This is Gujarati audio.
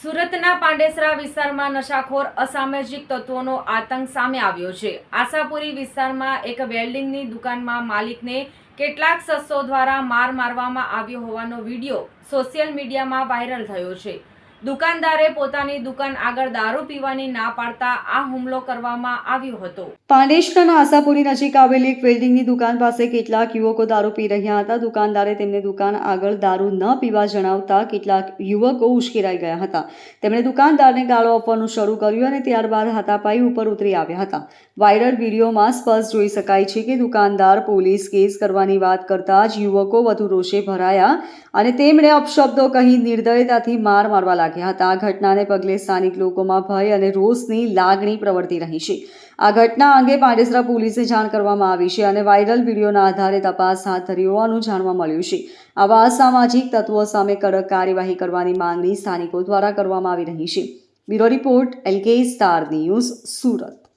સુરતના પાંડેસરા વિસ્તારમાં નશાખોર અસામાજિક તત્વોનો આતંક સામે આવ્યો છે. આશાપુરી વિસ્તારમાં એક વેલ્ડિંગની દુકાનમાં માલિકને કેટલાક શખ્સો દ્વારા માર મારવામાં આવ્યો હોવાનો વીડિયો સોશિયલ મીડિયામાં વાયરલ થયો છે. દુકાનદારે પોતાની દુકાન આગળ દારૂ પીવાની ના પાડતા આ હુમલો કરવામાં આવ્યો હતો. પાંડેશરાના આશાપુરી નજીક આવેલી એક વેલ્ડિંગની દુકાન પાસે કેટલાક યુવકો દારૂ પી રહ્યા હતા. દુકાનદારે તેમને દુકાન આગળ દારૂ ન પીવા જણાવતા કેટલાક યુવકો ઉશ્કેરાઈ ગયા હતા. તેમણે દુકાનદારને ગાળો આપવાનું શરૂ કર્યું અને ત્યારબાદ હાથાપાઈ ઉપર ઉતરી આવ્યા હતા. વાયરલ વિડીયોમાં સ્પષ્ટ જોઈ શકાય છે કે દુકાનદાર પોલીસ કેસ કરવાની વાત કરતા જ યુવકો વધુ રોષે ભરાયા અને તેમણે અપશબ્દો કહી નિર્દયતાથી માર મારવા લાગ્યા. હતા. આ ઘટનાને પગલે સ્થાનિક લોકોમાં ભય અને રોષની લાગણી પ્રવર્તી રહી છે. આ ઘટના અંગે પાંડેસરા પોલીસે જાણ કરવામાં આવી છે અને વાયરલ વિડીયોના આધારે તપાસ હાથ ધરી હોવાનું જાણવા મળ્યું છે. આવા અસામાજિક તત્વો સામે કડક કાર્યવાહી કરવાની માંગણી સ્થાનિકો દ્વારા કરવામાં આવી રહી છે. Bureau report, LK star news, Surat.